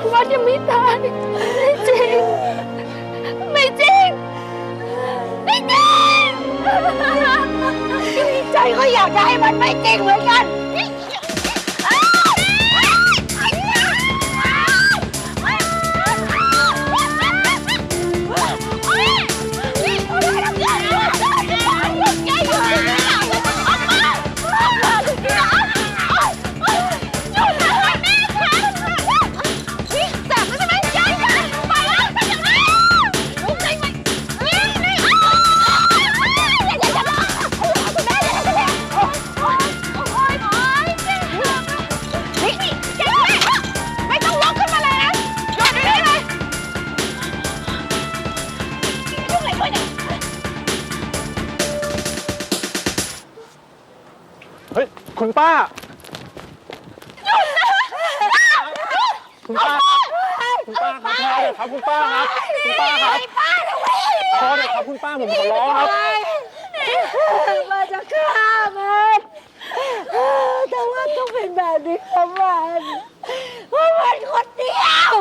คุณวัดยังไม่ตายไม่จริง ไม่จริง ไม่จริง ใจก็อยากจะให้มันไม่จริงเหมือนกัน คุณป้า คุณป้า คุณป้าครับพอเถอะครับคุณป้าครับ คุณป้าครับพอเถอะครับคุณป้าผมขอร้องครับมันจะฆ่ามันแต่ว่าต้องเป็นแบบนี้ของมันเพราะมันคนเดียว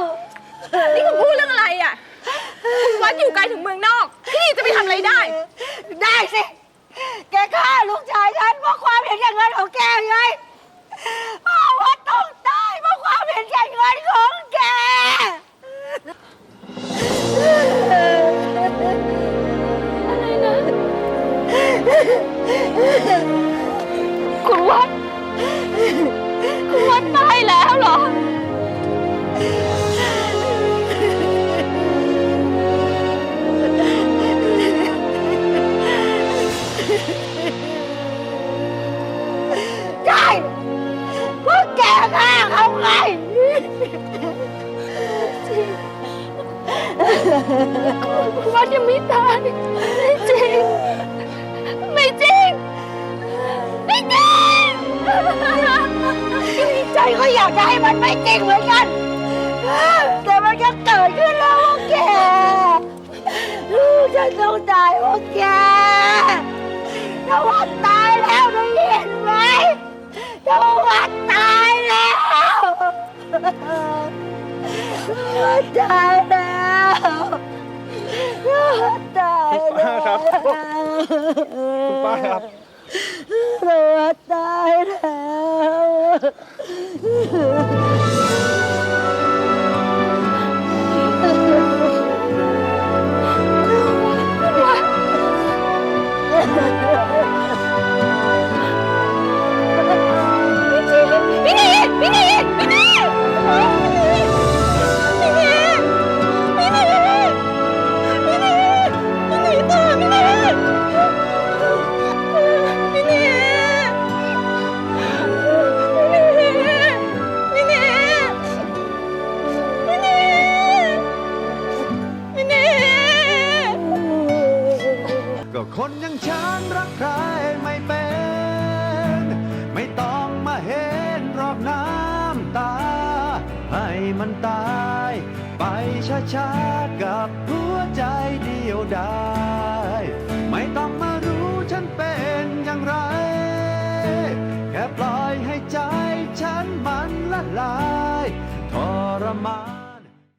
นี่คุณพูดเรื่องอะไรอะ คุณวัดอยู่ไกลถึงเมืองนอก ที่นี่จะไปทำอะไรได้ ได้สิ แกฆ่าลูกชายฉัน เห็นแก่เงินของแกไงพ่อว่าต้องตายเพราะความเห็นแก่เงินของแกอะไรนะคุณวัด วัดยังไม่ตายไม่จริง ไม่จริง ไม่จริงใจก็อยากจะให้มันไม่จริงเหมือนกัน แต่มันก็เกิดขึ้นแล้วพวกแกลูกฉันต้องตายเพราแกถ้าวันตายแล้วได้ยินไหมถ้าวันตายแล้ววันตายแล้ว คุณป้าครับแล้วคุณป้าครับวันตายแล้ว คนยังฉันรักใครไม่เป็น ไม่ต้องมาเห็นรอบน้ำตา ให้มันตาย ไปช้าช้ากับหัวใจเดียวดายไม่ต้องมารู้ฉันเป็นอย่างไร แค่ปล่อยให้ใจฉันมันละลายทรมาน